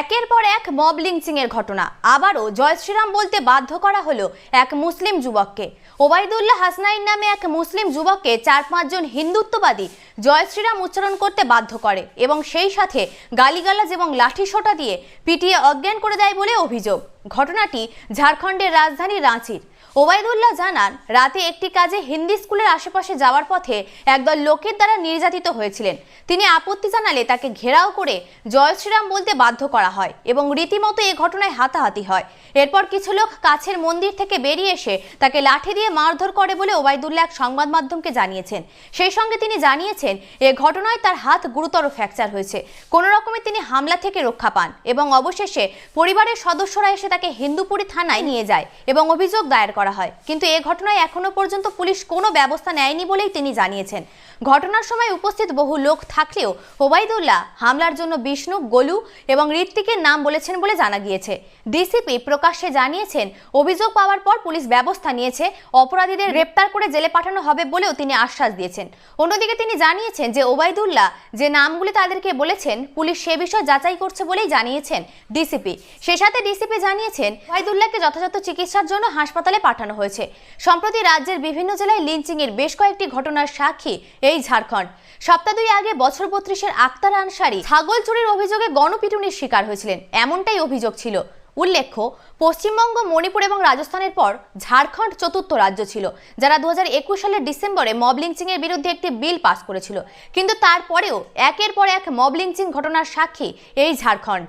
একের পর এক মব লিঞ্চিং এর ঘটনা। আবারও জয় শ্রীরাম বলতে বাধ্য করা হলো এক মুসলিম যুবককে। ওবায়দুল্লাহ হাসনাইন নামে এক মুসলিম যুবককে চার পাঁচজন হিন্দুত্ববাদী জয় শ্রীরাম উচ্চারণ করতে বাধ্য করে এবং সেই সাথে গালিগালাজ এবং লাঠিসোঁটা দিয়ে পিটিয়ে অজ্ঞান করে দেয় বলে অভিযোগ। ঘটনাটি ঝাড়খণ্ডের রাজধানী রাঁচির। ওবায়দুল্লাহ জানান, রাতে একটি কাজে হিন্দি স্কুলের আশেপাশে যাওয়ার পথে একদল লোকের দ্বারা নির্যাতিত হয়েছিলেন। তিনি আপত্তি জানালে তাকে ঘেরাও করে জয় শ্রীরাম বলতে বাধ্য করা হয় এবং রীতিমতো এ ঘটনায় হাতাহাতি হয়। এরপর কিছু লোক কাছের মন্দির থেকে বেরিয়ে এসে তাকে লাঠি দিয়ে মারধর করে বলে ওবায়দুল্লাহ এক সংবাদ মাধ্যমকে জানিয়েছেন। সেই সঙ্গে তিনি জানিয়েছেন, এ ঘটনায় তার হাত গুরুতর ফ্র্যাকচার হয়েছে। কোনো রকমে তিনি হামলা থেকে রক্ষা পান এবং অবশেষে পরিবারের সদস্যরা এসে তাকে হিন্দুপুরি থানায় নিয়ে যায় এবং অভিযোগ দায়ের করা হয়। কিন্তু এ ঘটনায় এখনও পর্যন্ত পুলিশ কোনো ব্যবস্থা নেয়নি বলেই তিনি জানিয়েছেন। ঘটনার সময় উপস্থিত বহু লোক থাকলেও ওবায়দুল্লাহ হামলার জন্য বিষ্ণু, গোলু এবং ঋত্বিকের নাম বলেছেন বলে জানা গিয়েছে। ডিসিপি প্রকাশ্যে জানিয়েছেন, অভিযোগ পাওয়ার পর পুলিশ ব্যবস্থা নিয়েছে, অপরাধীদের গ্রেপ্তার করে জেলে পাঠানো হবে বলেও তিনি আশ্বাস দিয়েছেন। অন্যদিকে তিনি জানিয়েছেন যে ওবায়দুল্লাহ যে নামগুলি তাদেরকে বলেছেন, পুলিশ সে বিষয়ে যাচাই করছে বলেই জানিয়েছেন ডিসিপি। সে সাথে ডিসিপি জানিয়েছেন, ওবায়দুল্লাহকে যথাযথ চিকিৎসার জন্য হাসপাতালে পাঠানো হয়েছে। সম্প্রতি রাজ্যের বিভিন্ন জেলায় লিঞ্চিং এর বেশ কয়েকটি ঘটনার সাক্ষী এই ঝাড়খণ্ড। সপ্তাহ দুই আগে বছর বত্রিশের আক্তার আনসারি ছাগল চুরির অভিযোগে গণপিটুনির শিকার হয়েছিলেন। এমনটাই অভিযোগ ছিল। উল্লেখ্য, পশ্চিমবঙ্গ, মণিপুর এবং রাজস্থানের পর ঝাড়খণ্ড চতুর্থ রাজ্য ছিল, যারা দু হাজার একুশ সালের ডিসেম্বরে মব লিঞ্চিং এর বিরুদ্ধে একটি বিল পাস করেছিল। কিন্তু তারপরেও একের পর এক মব লিঞ্চিং ঘটনার সাক্ষী এই ঝাড়খণ্ড।